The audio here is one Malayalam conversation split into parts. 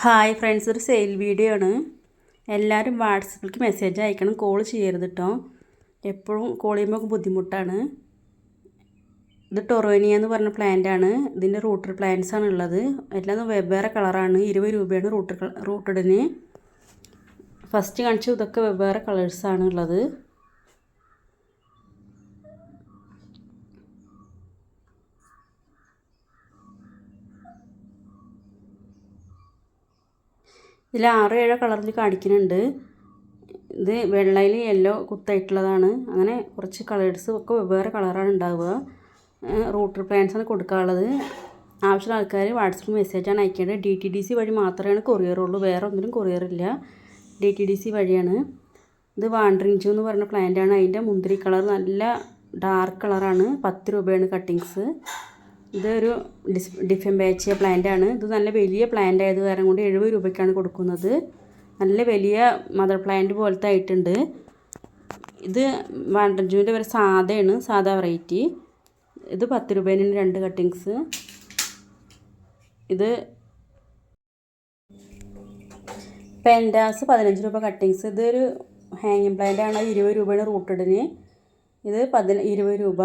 ഹായ് ഫ്രണ്ട്സ് ഒരു സെയിൽ വീഡിയോ ആണ്. എല്ലാവരും വാട്സപ്പിലേക്ക് മെസ്സേജ് അയക്കണം കോൾ ചെയ്യരുത് കേട്ടോ എപ്പോഴും കോൾ ചെയ്യുമ്പോൾ ബുദ്ധിമുട്ടാണ്. ഇത് ടൊറോനിയ എന്ന് പറഞ്ഞ പ്ലാന്റ് ആണ്. ഇതിന്റെ റൂട്ടർ പ്ലാന്റ്സ് ആണ് ഉള്ളത്. എല്ലാം വെവ്വേറെ കളറാണ് ഇരുപത് രൂപയാണ് റൂട്ടർ റൂട്ടഡിന് ഫസ്റ്റ് കാണിച്ചു ഇതൊക്കെ വെവ്വേറെ കളേഴ്സാണ് ഉള്ളത്. ഇതിൽ ആറ് ഏഴോ കളറിൽ കാണിക്കുന്നുണ്ട്. ഇത് വെള്ളയിൽ യെല്ലോ കുത്തായിട്ടുള്ളതാണ്. അങ്ങനെ കുറച്ച് കളേഴ്സ് ഒക്കെ വെവ്വേറെ കളറാണ് ഉണ്ടാവുക. റൂട്ടർ പ്ലാൻസാണ് കൊടുക്കാനുള്ളത്. ആവശ്യമുള്ള ആൾക്കാർ വാട്സപ്പ് മെസ്സേജാണ് അയക്കേണ്ടത്. ഡി ടി ഡി സി വഴി മാത്രമാണ് കൊറിയറുള്ളൂ വേറെ ഒന്നിനും കൊറിയറില്ല ഡി ടി ഡി സി വഴിയാണ്. ഇത് വാണ്ടറിങ് ജൂ എന്ന് പറഞ്ഞ പ്ലാന്റാണ് അതിന്റെ മുന്തിരി കളർ നല്ല ഡാർക്ക് കളറാണ് പത്ത് രൂപയാണ് കട്ടിങ്സ് ഇതൊരു ഡിസ് ഡിഫൻ ബാച്ചിയ പ്ലാന്റ് ആണ് ഇത് നല്ല വലിയ പ്ലാന്റ് ആയത് കാരണം കൊണ്ട് എഴുപത് രൂപയ്ക്കാണ് കൊടുക്കുന്നത്. നല്ല വലിയ മദർ പ്ലാന്റ് പോലത്തെ ആയിട്ടുണ്ട്. ഇത് വാണ്ടർജുവിന്റെ ഒരു സാധയാണ് സാധാ വെറൈറ്റി. ഇത് പത്ത് രൂപേനാണ് രണ്ട് കട്ടിങ്സ്. ഇത് പെൻഡാസ് പതിനഞ്ച് രൂപ കട്ടിങ്സ്. ഇതൊരു ഹാങ്ങിങ് പ്ലാന്റ് ആണ്. ഇരുപത് രൂപയാണ് റൂട്ടഡിന്. ഇത് പതിന ഇരുപത് രൂപ.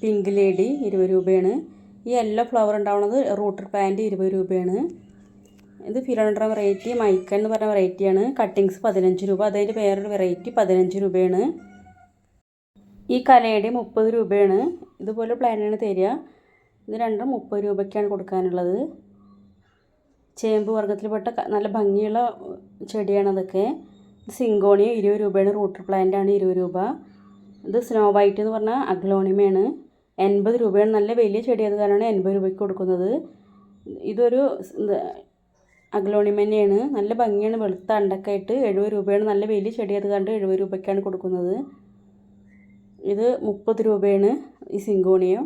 പിങ്ക് ലേഡി ഇരുപത് രൂപയാണ്. ഈ യെല്ലോ ഫ്ലവർ ഉണ്ടാവുന്നത് റൂട്ടർ പ്ലാന്റ് ഇരുപത് രൂപയാണ്. ഇത് ഫിലോണ്ടറ വെറൈറ്റി മൈക്ക എന്ന് പറഞ്ഞ വെറൈറ്റിയാണ് കട്ടിങ്സ് പതിനഞ്ച് രൂപ. അതിന്റെ വേറൊരു വെറൈറ്റി പതിനഞ്ച് രൂപയാണ്. ഈ കലയുടെ മുപ്പത് രൂപയാണ്. ഇതുപോലെ പ്ലാനാണ് തരിക. ഇത് രണ്ടും മുപ്പത് രൂപയ്ക്കാണ് കൊടുക്കാനുള്ളത്. ചേമ്പ് വർഗത്തിൽപ്പെട്ട നല്ല ഭംഗിയുള്ള ചെടിയാണ് അതൊക്കെ. സിങ്കോണിയ ഇരുപത് രൂപയാണ്. റൂട്ടർ പ്ലാന്റ് ആണ് ഇരുപത് രൂപ. ഇത് സ്നോ വൈറ്റ് എന്ന് പറഞ്ഞാൽ അഗ്ലോണിമയാണ്. എൺപത് രൂപയാണ് നല്ല വലിയ ചെടിയത് കാരണം എൺപത് രൂപയ്ക്ക് കൊടുക്കുന്നത്. ഇതൊരു അഗ്ലോണിമ തന്നെയാണ് നല്ല ഭംഗിയാണ്. വെളുത്ത അണ്ടൊക്കെ ആയിട്ട് എഴുപത് രൂപയാണ്. നല്ല വലിയ ചെടിയത് കാരണം എഴുപത് രൂപയ്ക്കാണ് കൊടുക്കുന്നത്. ഇത് മുപ്പത് രൂപയാണ് ഈ സിങ്കോണിയോ.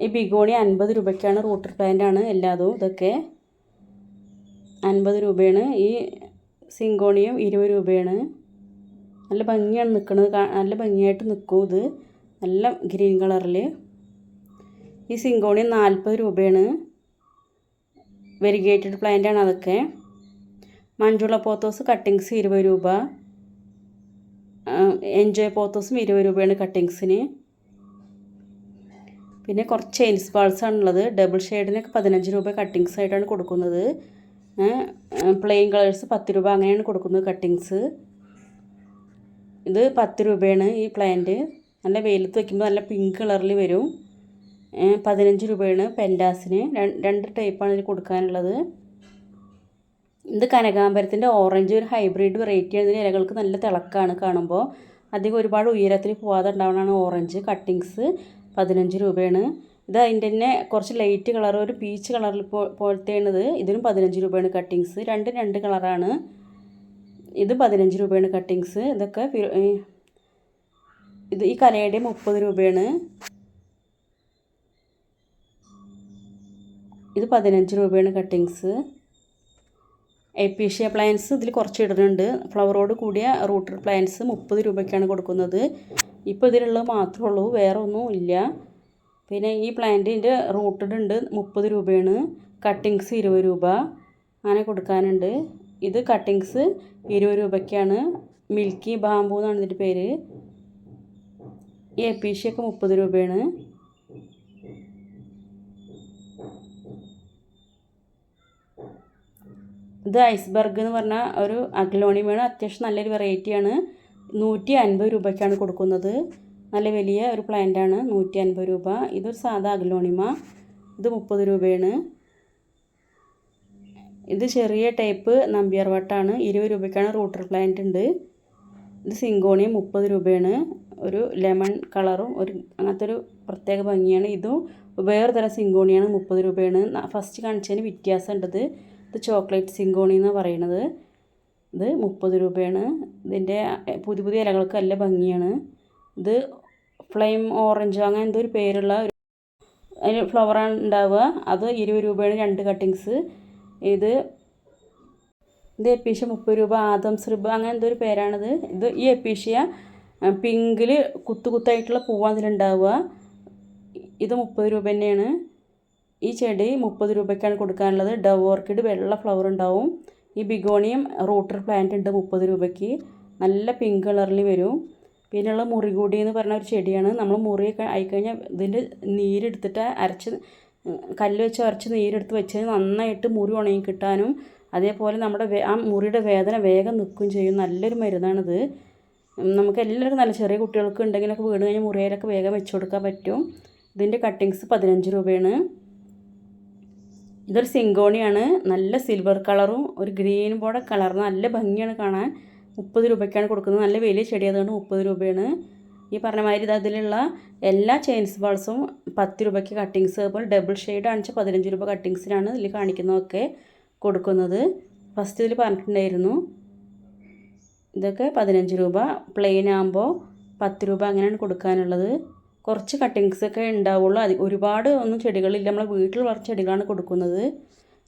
ഈ ബിഗോണി അൻപത് രൂപയ്ക്കാണ്. റൂട്ടർ പ്ലാന്റ് ആണ് എല്ലാതും ഇതൊക്കെ. അൻപത് രൂപയാണ്. ഈ സിങ്കോണിയം ഇരുപത് രൂപയാണ്. നല്ല ഭംഗിയാണ് നിൽക്കുന്നത് നല്ല ഭംഗിയായിട്ട് നിൽക്കും ഇത്. നല്ല ഗ്രീൻ കളറിൽ ഈ സിങ്കോണി നാൽപ്പത് രൂപയാണ്. വെരിഗേറ്റഡ് പ്ലാന്റ് ആണ് അതൊക്കെ. മഞ്ജുള പോത്തോസ് കട്ടിങ്സ് ഇരുപത് രൂപ. എൻജോയ് പോത്തോസും ഇരുപത് രൂപയാണ് കട്ടിങ്സിന്. പിന്നെ കുറച്ച് ചെയിൻസ് ബാൾസ് ആണുള്ളത്. ഡബിൾ ഷെയ്ഡിനൊക്കെ പതിനഞ്ച് രൂപ കട്ടിങ്സ് ആയിട്ടാണ് കൊടുക്കുന്നത്. പ്ലെയിൻ കളേഴ്സ് പത്ത് രൂപ അങ്ങനെയാണ് കൊടുക്കുന്നത് കട്ടിങ്സ് ഇത് പത്ത് രൂപയാണ് ഈ പ്ലാന്റ് നല്ല വെയിലത്ത് വയ്ക്കുമ്പോൾ നല്ല പിങ്ക് കളറിൽ വരും. പതിനഞ്ച് രൂപയാണ് പെൻഡാസിന് രണ്ട് ടൈപ്പാണ് ഇതിൽ കൊടുക്കാനുള്ളത്. ഇത് കനകാമ്പരത്തിന്റെ ഓറഞ്ച് ഒരു ഹൈബ്രിഡ് വെറൈറ്റിയാണ് ഇതിന് ഇലകൾക്ക് നല്ല തിളക്കമാണ് കാണുമ്പോൾ അധികം ഒരുപാട് ഉയരത്തിൽ പോവാതെ ഉണ്ടാവുന്നതാണ് ഓറഞ്ച് കട്ടിങ്സ് പതിനഞ്ച് രൂപയാണ്. ഇത് അതിന്റെ തന്നെ കുറച്ച് ലൈറ്റ് കളർ ഒരു പീച്ച് കളറിൽ പോലത്തെയാണിത്. ഇതിനും പതിനഞ്ച് രൂപയാണ് കട്ടിങ്സ് രണ്ടും രണ്ട് കളറാണ് ഇത് പതിനഞ്ച് രൂപയാണ് കട്ടിങ്സ് ഇതൊക്കെ ഇത് ഈ കലയുടെ മുപ്പത് രൂപയാണ്. ഇത് പതിനഞ്ച് രൂപയാണ് കട്ടിങ്സ്. എ പി ഷി അപ്ലയൻസ് ഇതിൽ കുറച്ച് ഇടുന്നുണ്ട്. ഫ്ലവറോട് കൂടിയ റൂട്ടർ പ്ലാൻസ് മുപ്പത് രൂപയ്ക്കാണ് കൊടുക്കുന്നത്. ഇപ്പോൾ ഇതിലുള്ളത് മാത്രമേ ഉള്ളൂ വേറെ ഒന്നും ഇല്ല. പിന്നെ ഈ പ്ലാന്റിന്റെ റൂട്ടഡ് ഉണ്ട് മുപ്പത് രൂപയാണ്. കട്ടിങ്സ് ഇരുപത് രൂപ. അങ്ങനെ കൊടുക്കാനുണ്ട്. ഇത് കട്ടിങ്സ് ഇരുപത് രൂപയ്ക്കാണ്. മിൽക്കി ബാംബു എന്നാണ് ഇതിന്റെ പേര്. ഈ എപ്പീഷ്യയൊക്കെ മുപ്പത് രൂപയാണ്. ഇത് ഐസ്ബർഗ് എന്ന് പറഞ്ഞാൽ ഒരു അഗ്ലോണിമയാണ് അത്യാവശ്യം നല്ലൊരു വെറൈറ്റിയാണ് നൂറ്റി അൻപത് രൂപയ്ക്കാണ് കൊടുക്കുന്നത്. നല്ല വലിയ ഒരു പ്ലാന്റാണ് നൂറ്റി അൻപത് രൂപ. ഇതൊരു സാധാ അഗ്ലോണിമ. ഇത് മുപ്പത് രൂപയാണ്. ഇത് ചെറിയ ടൈപ്പ് നമ്പ്യാർ വട്ടാണ് ഇരുപത് രൂപയ്ക്കാണ് റൂട്ടർ പ്ലാന്റ് ഉണ്ട്. ഇത് സിങ്കോണിയം മുപ്പത് രൂപയാണ്. ഒരു ലെമൺ കളറും ഒരു അങ്ങനത്തെ ഒരു പ്രത്യേക ഭംഗിയാണ്. ഇതും വേറെ തരം സിങ്കോണിയാണ് മുപ്പത് രൂപയാണ്. ഫസ്റ്റ് കാണിച്ചതിന് വ്യത്യാസം ഉണ്ടത് ഇത് ചോക്ലേറ്റ് സിങ്കോണി എന്ന് പറയുന്നത് ഇത് മുപ്പത് രൂപയാണ്. ഇതിന്റെ പുതിയ പുതിയ ഇലകൾക്ക് നല്ല ഭംഗിയാണ്. ഇത് ഫ്ലെയിം ഓറഞ്ച് അങ്ങനെ എന്തോ ഒരു പേരുള്ള ഒരു അതിന് ഫ്ലവറാണ് ഉണ്ടാവുക. അത് ഇരുപത് രൂപയാണ് രണ്ട് കട്ടിങ്സ് ഇത് ഇത് എപ്പീഷ്യ മുപ്പത് രൂപ ആദംസ് റിബ് അങ്ങനെ എന്തോ ഒരു പേരാണിത്. ഇത് ഈ എപ്പീഷ്യ പിങ്കിൽ കുത്തു കുത്തായിട്ടുള്ള പൂവാണ് ഇതിലുണ്ടാവുക ഇത് മുപ്പത് രൂപ തന്നെയാണ്. ഈ ചെടി മുപ്പത് രൂപയ്ക്കാണ് കൊടുക്കാനുള്ളത്. ഡവ് ഓർക്കിഡ് വെള്ള ഫ്ലവർ ഉണ്ടാവും. ഈ ബിഗോണിയം റൂട്ടർ പ്ലാന്റ് ഉണ്ട് മുപ്പത് രൂപയ്ക്ക്. നല്ല പിങ്ക് കളറിൽ വരും. പിന്നെയുള്ള മുറികൂടി എന്ന് പറഞ്ഞ ഒരു ചെടിയാണ്. നമ്മൾ മുറിയൊക്കെ ആയിക്കഴിഞ്ഞാൽ ഇതിന്റെ നീരെടുത്തിട്ട് അരച്ച് കല്ല് വെച്ച് അരച്ച് നീരെടുത്ത് വെച്ച് നന്നായിട്ട് മുറി ഉണങ്ങി കിട്ടാനും അതേപോലെ നമ്മുടെ ആ മുറിയുടെ വേദന വേഗം നിൽക്കുകയും ചെയ്യും. നല്ലൊരു മരുന്നാണിത്. നമുക്ക് എല്ലാവർക്കും നല്ല ചെറിയ കുട്ടികൾക്ക് ഉണ്ടെങ്കിലൊക്കെ വീണ് കഴിഞ്ഞാൽ മുറിയിലൊക്കെ വേഗം വെച്ച് കൊടുക്കാൻ പറ്റും. ഇതിന്റെ കട്ടിങ്സ് പതിനഞ്ച് രൂപയാണ്. ഇതൊരു സിങ്കോണിയാണ്. നല്ല സിൽവർ കളറും ഒരു ഗ്രീൻ ബോർഡ് കളർ. നല്ല ഭംഗിയാണ് കാണാൻ. മുപ്പത് രൂപയ്ക്കാണ് കൊടുക്കുന്നത്. നല്ല വലിയ ചെടി അതുകൊണ്ട് മുപ്പത് രൂപയാണ്. ഈ പറഞ്ഞ മാതിരി ഇത് അതിലുള്ള എല്ലാ ചെയിൻസ് ബോൾസും പത്ത് രൂപയ്ക്ക് കട്ടിങ്സ് അതുപോലെ ഡബിൾ ഷെയ്ഡ് ആണിച്ച് പതിനഞ്ച് രൂപ കട്ടിങ്സിനാണ് ഇതിൽ കാണിക്കുന്നതൊക്കെ കൊടുക്കുന്നത്. ഫസ്റ്റ് ഇതിൽ പറഞ്ഞിട്ടുണ്ടായിരുന്നു. ഇതൊക്കെ പതിനഞ്ച് രൂപ. പ്ലെയിൻ ആകുമ്പോൾ പത്ത് രൂപ അങ്ങനെയാണ് കൊടുക്കാനുള്ളത്. കുറച്ച് കട്ടിങ്സ് ഒക്കെ ഉണ്ടാവുള്ളൂ. അത് ഒരുപാട് ഒന്നും ചെടികളില്ല. നമ്മളെ വീട്ടിൽ വളർച്ച ചെടികളാണ് കൊടുക്കുന്നത്.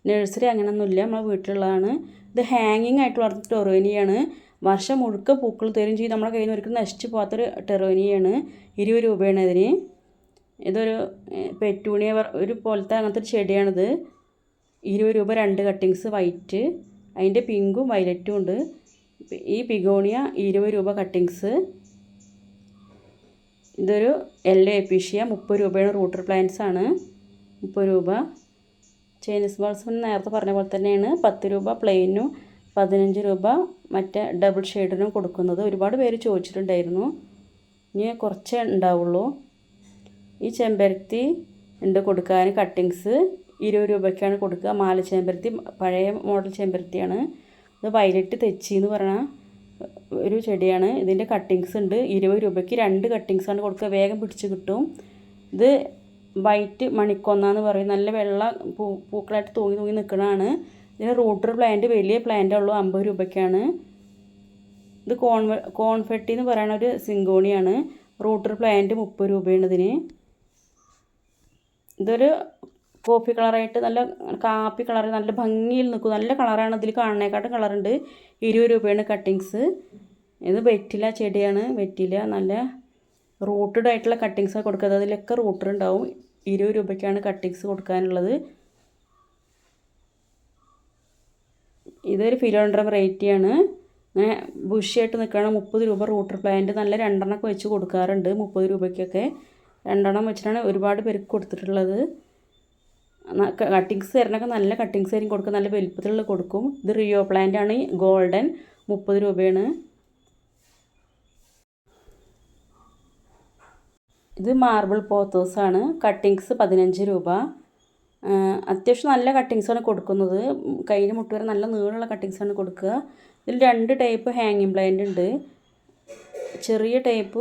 നഴ്സറി അങ്ങനെയൊന്നുമില്ല നമ്മളെ വീട്ടിലുള്ളതാണ്. ഇത് ഹാങ്ങിങ് ആയിട്ട് വളർത്തുന്ന ടെറോനിയാണ്. വർഷം മുഴുക്ക പൂക്കൾ തരും ചെയ്യും. നമ്മുടെ കയ്യിൽ നിന്ന് ഒരിക്കലും നശിച്ചു പോകാത്തൊരു ടെറോനിയാണ്. ഇരുപത് രൂപയാണ് ഇതിന് ഇതൊരു പെറ്റൂണിയ ഒരു പോലത്തെ അങ്ങനത്തെ ഒരു ചെടിയാണിത്. ഇരുപത് രൂപ രണ്ട് കട്ടിങ്സ് വൈറ്റ് അതിന്റെ പിങ്കും വയലറ്റും ഉണ്ട്. ഈ പിഗോണിയ ഇരുപത് രൂപ കട്ടിങ്സ്. ഇതൊരു യെല്ലോ എപ്പീഷ്യ മുപ്പത് രൂപയാണ് റൂട്ടർ പ്ലാന്റ്സ് ആണ്. മുപ്പത് രൂപ. ചൈനീസ് ബോൾസ് നേരത്തെ പറഞ്ഞ പോലെ തന്നെയാണ്. പത്ത് രൂപ പ്ലെയിനും പതിനഞ്ച് രൂപ മറ്റേ ഡബിൾ ഷെയ്ഡിനും കൊടുക്കുന്നത്. ഒരുപാട് പേര് ചോദിച്ചിട്ടുണ്ടായിരുന്നു. ഇനി കുറച്ചേ ഉണ്ടാവുള്ളൂ. ഈ ചെമ്പരത്തി ഉണ്ട് കൊടുക്കാൻ കട്ടിങ്സ്. ഇരുപത് രൂപയ്ക്കാണ് കൊടുക്കുക. മാല ചെമ്പരത്തി പഴയ മോഡൽ ചെമ്പരത്തിയാണ്. ഇത് വയലറ്റ് തെച്ചി എന്ന് പറഞ്ഞ ഒരു ചെടിയാണ്. ഇതിന്റെ കട്ടിങ്സ് ഉണ്ട്. ഇരുപത് രൂപയ്ക്ക് രണ്ട് കട്ടിങ്സ് ആണ് കൊടുക്കുക. വേഗം പിടിച്ച് കിട്ടും. ഇത് വൈറ്റ് മണിക്കൊന്നാന്ന് പറയും. നല്ല വെള്ള പൂ പൂക്കളായിട്ട് തൂങ്ങി തൂങ്ങി നിൽക്കുന്നതാണ് ഇതിന് റൂട്ടർ പ്ലാന്റ് വലിയ പ്ലാന്റ് ഉള്ളൂ. അമ്പത് രൂപയ്ക്കാണ്. ഇത് കോൺവെ കോൺഫെട്ടി എന്ന് പറയുന്ന ഒരു സിങ്കോണിയാണ്. റൂട്ടർ പ്ലാന്റ് മുപ്പത് രൂപയാണ് ഇതിന്. ഇതൊരു കോഫി കളറായിട്ട് നല്ല കാപ്പി കളർ നല്ല ഭംഗിയിൽ നിൽക്കും. നല്ല കളറാണ് ഇതിൽ കാണുന്നേക്കാട്ടും കളറുണ്ട്. ഇരുപത് രൂപയാണ് കട്ടിങ്സ്. ഇത് വെറ്റില ചെടിയാണ്. വെറ്റില നല്ല റൂട്ടഡ് ആയിട്ടുള്ള കട്ടിങ്സ് കൊടുക്കുന്നത്. അതിലൊക്കെ റൂട്ടർ ഉണ്ടാവും. ഇരുപത് രൂപയ്ക്കാണ് കട്ടിങ്സ് കൊടുക്കാനുള്ളത്. ഇതൊരു ഫിലോണ്ടർ വെറൈറ്റിയാണ് ഇങ്ങനെ ബുഷിയായിട്ട് നിൽക്കുകയാണ് മുപ്പത് രൂപ റൂട്ടർ പ്ലാന്റ് നല്ല രണ്ടെണ്ണമൊക്കെ വെച്ച് കൊടുക്കാറുണ്ട് മുപ്പത് രൂപയ്ക്കൊക്കെ. രണ്ടെണ്ണം വെച്ചിട്ടാണ് ഒരുപാട് പേർക്ക് കൊടുത്തിട്ടുള്ളത്. കട്ടിങ്സ് തരണൊക്കെ നല്ല കട്ടിങ്സ് ആയിരിക്കും കൊടുക്കും. നല്ല വലുപ്പത്തിലുള്ള കൊടുക്കും. ഇത് റിയോ പ്ലാന്റ് ആണ്. ഗോൾഡൻ മുപ്പത് രൂപയാണ്. ഇത് മാർബിൾ പോത്തോസാണ് കട്ടിങ്സ് പതിനഞ്ച് രൂപ. അത്യാവശ്യം നല്ല കട്ടിങ്സാണ് കൊടുക്കുന്നത്. കയ്യിൽ മുട്ട് വരെ നല്ല നീളമുള്ള കട്ടിങ്സാണ് കൊടുക്കുക. ഇതിൽ രണ്ട് ടൈപ്പ് ഹാങ്ങിങ് പ്ലാന്റ് ഉണ്ട്. ചെറിയ ടൈപ്പ്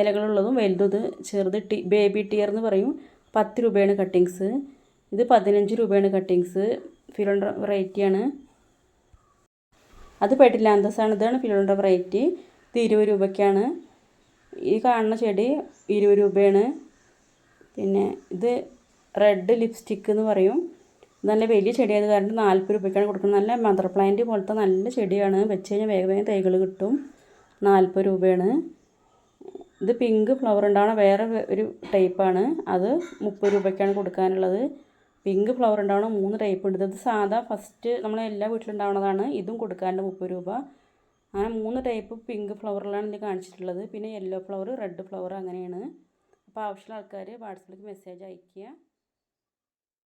ഇലകളുള്ളതും വലുതും. ചെറുത് ടി ബേബി ടിയർ എന്ന് പറയും. പത്ത് രൂപയാണ് കട്ടിങ്സ് ഇത് പതിനഞ്ച് രൂപയാണ് കട്ടിങ്സ്. ഫിലോണ്ടർ വെറൈറ്റിയാണ് അത് പെട്ടിലാന്തസാണ് ഇതാണ് ഫിലോണ്ടർ വെറൈറ്റി ഇത് ഇരുപത് രൂപയ്ക്കാണ്. ഈ കാണുന്ന ചെടി ഇരുപത് രൂപയാണ്. പിന്നെ ഇത് റെഡ് ലിപ്സ്റ്റിക്ക് എന്ന് പറയും. നല്ല വലിയ ചെടിയായത് കാരണം നാൽപ്പത് രൂപയ്ക്കാണ് കൊടുക്കുന്നത്. നല്ല മദർ പ്ലാന്റ് പോലത്തെ നല്ല ചെടിയാണ്. വെച്ച് കഴിഞ്ഞാൽ വേഗം വേഗം തൈകൾ കിട്ടും. നാൽപ്പത് രൂപയാണ്. ഇത് പിങ്ക് ഫ്ലവർ ഉണ്ടാവണ. വേറെ ഒരു ടൈപ്പാണ് അത് മുപ്പത് രൂപയ്ക്കാണ് കൊടുക്കാനുള്ളത്. പിങ്ക് ഫ്ലവർ ഉണ്ടാവണം മൂന്ന് ടൈപ്പ് ഉണ്ട്. ഇത് സാധാ ഫസ്റ്റ് നമ്മളെ എല്ലാ ഉണ്ടാവുന്നതാണ്. ഇതും കൊടുക്കാനുണ്ട് മുപ്പത് രൂപ. അങ്ങനെ മൂന്ന് ടൈപ്പ് പിങ്ക് ഫ്ലവറിലാണ് ഇതിൽ കാണിച്ചിട്ടുള്ളത്. പിന്നെ യെല്ലോ ഫ്ലവർ റെഡ് ഫ്ലവർ അങ്ങനെയാണ്. അപ്പോൾ ആവശ്യമുള്ള ആൾക്കാർ വാട്സപ്പിലേക്ക് മെസ്സേജ് അയയ്ക്കുക.